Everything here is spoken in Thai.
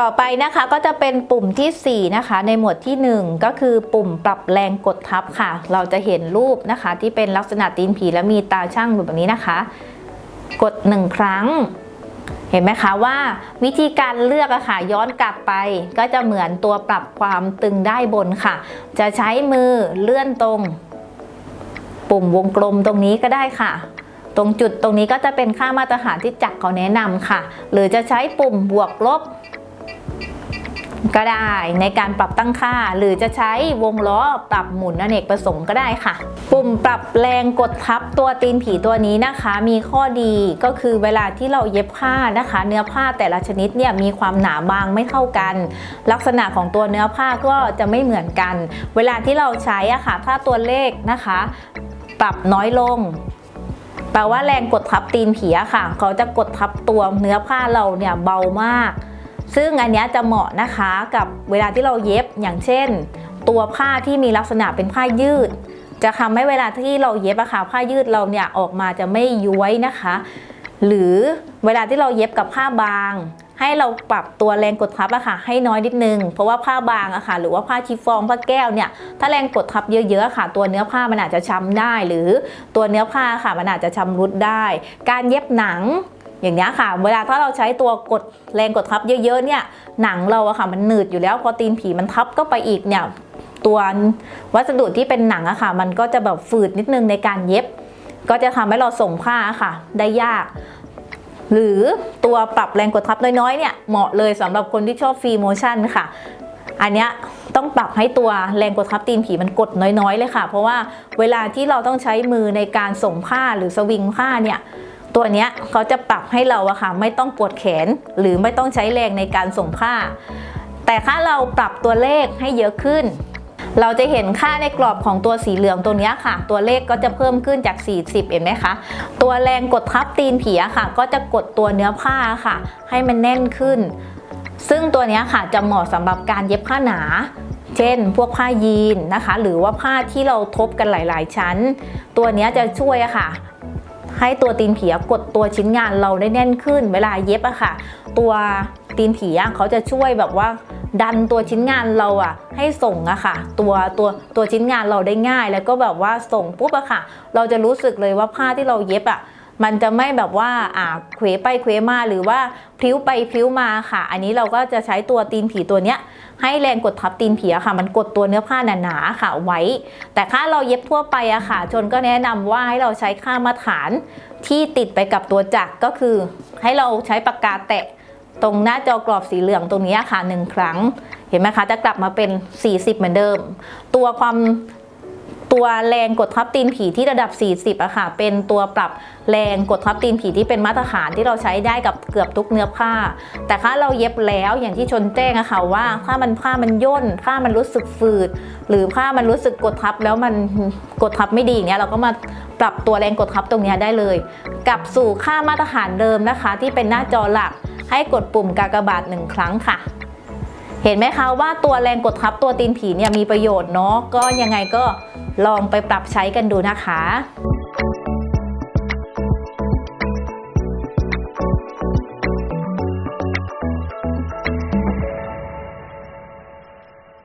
ต่อไปนะคะก็จะเป็นปุ่มทีสี่ 4 นะคะ ในหมวดที่ 1 ก็คือปุ่มปรับแรงกดทับค่ะ เราจะเห็นรูปนะคะ ที่เป็นลักษณะตีนผีและมีตาช่างแบบนี้นะคะ กด 1 ครั้ง เห็นไหมคะว่าวิธีการเลือกอะค่ะย้อนกลับไป ก็จะเหมือนตัวปรับความตึงได้บนค่ะ จะใช้มือเลื่อนตรง ปุ่มวงกลมตรงนี้ก็ได้ค่ะตรงจุดตรงนี้ก็จะเป็นค่ามาตรฐานที่จักรเขาแนะนำค่ะ หรือจะใช้ปุ่มบวกลบ ก็ได้ในการปรับตั้งค่า หรือจะใช้วงล้อปรับหมุนอเนกประสงค์ก็ได้ค่ะ ปุ่มปรับแรงกดทับตัวตีนผีตัวนี้นะคะ มีข้อดีก็คือเวลาที่เราเย็บผ้านะคะ เนื้อผ้าแต่ละชนิดเนี่ยมีความหนาบางไม่เท่ากัน ลักษณะของตัวเนื้อผ้าก็จะไม่เหมือนกัน เวลาที่เราใช้อะค่ะถ้าตัวเลขนะคะ ปรับน้อยลงแปลว่าแรงกดทับตีนผีอะค่ะ เขาจะกดทับตัวเนื้อผ้าเราเนี่ยเบามาก ซึ่งอันนี้จะเหมาะนะคะกับเวลาที่เราเย็บอย่างเช่น ตัวผ้าที่มีลักษณะเป็นผ้ายืด จะทำให้เวลาที่เราเย็บอะค่ะผ้ายืดเราเนี่ยออกมาจะไม่ย้วยนะคะ หรือเวลาที่เราเย็บกับผ้าบาง ให้เราปรับตัวแรงกดทับอะค่ะให้น้อยนิดนึง เพราะว่าผ้าบางอะค่ะหรือว่าผ้าชิฟฟองผ้าแก้วเนี่ยถ้าแรงกดทับเยอะๆอะค่ะ ตัวเนื้อผ้ามันอาจจะช้ำได้ หรือตัวเนื้อผ้าค่ะมันอาจจะชำรุดได้ การเย็บหนัง อย่างนี้ค่ะ เวลาถ้าเราใช้ตัวกดแรงกดทับเยอะๆเนี่ยหนังเราอะค่ะมันหนืดอยู่แล้วพอตีนผีมันทับก็ไปอีกเนี่ยตัววัสดุที่เป็นหนังอะค่ะ มันก็จะแบบฝืดนิดนึงในการเย็บ ก็จะทำให้เราส่งผ้าค่ะ ได้ยาก หรือตัวปรับแรงกดทับน้อยๆเนี่ยเหมาะเลยสำหรับคนที่ชอบฟรีโมชั่นค่ะอันเนี้ยต้องปรับให้ตัวแรงกดทับตีนผีมันกดน้อยๆเลยค่ะ เพราะว่าเวลาที่เราต้องใช้มือในการส่งผ้าหรือสวิงผ้าเนี่ย ตัวเนี้ยเขาจะปรับให้เราอะค่ะไม่ต้องปวดแขนหรือไม่ต้องใช้แรงในการส่งผ้าแต่ถ้าเราปรับตัวเลขให้เยอะขึ้น เราจะเห็นค่าในกรอบของตัวสีเหลืองตัวนี้ค่ะ ตัวเลขก็จะเพิ่มขึ้นจาก 40 เห็นไหมคะ ตัวแรงกดทับตีนผีค่ะ ก็จะกดตัวเนื้อผ้าค่ะ ให้มันแน่นขึ้น ซึ่งตัวนี้ค่ะจะเหมาะสำหรับการเย็บผ้าหนาเช่น พวกผ้ายีนนะคะ หรือว่าผ้าที่เราทบกันหลาย ๆ ชั้น ตัวนี้จะช่วยค่ะ ให้ตัวตีนผีกดตัวชิ้นงานเราได้แน่นขึ้น เวลาเย็บอะค่ะ ตัวตีนผีเขาจะช่วยแบบว่าดันตัวชิ้นงานเราอะให้ส่งอะค่ะ ตัวตัวตัวชิ้นงานเราได้ง่าย แล้วก็แบบว่าส่งปุ๊บอะค่ะ เราจะรู้สึกเลยว่าผ้าที่เราเย็บอะมันจะไม่แบบว่าอ่าเขวไปเขวมาหรือว่าพลิ้วไปพลิ้วมาค่ะ อันนี้เราก็จะใช้ตัวตีนผีตัวเนี้ย ให้แรงกดทับตีนผีอะค่ะ มันกดตัวเนื้อผ้าหนาๆค่ะไว้ แต่ถ้าเราเย็บทั่วไปอะค่ะชนก็แนะนำว่าให้เราใช้ค่ามาตรฐานที่ติดไปกับตัวจักรก็คือ ให้เราใช้ปากกาแตะตรงหน้าจอกรอบสีเหลืองตรงนี้ค่ะหนึ่งครั้ง เห็นไหมคะ จะกลับมาเป็น 40 เหมือนเดิม ตัวความ ตัวแรงกดทับตีนผีที่ระดับ 40อะค่ะ เป็นตัวปรับแรงกดทับตีนผีที่เป็นมาตรฐานที่เราใช้ได้กับเกือบทุกเนื้อผ้า แต่ถ้าเราเย็บแล้วอย่างที่ชนแจ้งอะค่ะว่าถ้ามันผ้ามันย่นผ้ามันรู้สึกฝืด หรือผ้ามันรู้สึกกดทับแล้วมันกดทับไม่ดีอย่างเนี้ยเราก็มาปรับตัวแรงกดทับตรงนี้ได้เลย กลับสู่ค่ามาตรฐานเดิมนะคะ ที่เป็นหน้าจอหลัก ให้กดปุ่มกากบาทหนึ่งครั้งค่ะเห็นไหมคะว่าตัวแรงกดทับตัวตีนผีเนี่ยมีประโยชน์เนาะก็ยังไงก็ ลองไปปรับใช้กันดูนะคะ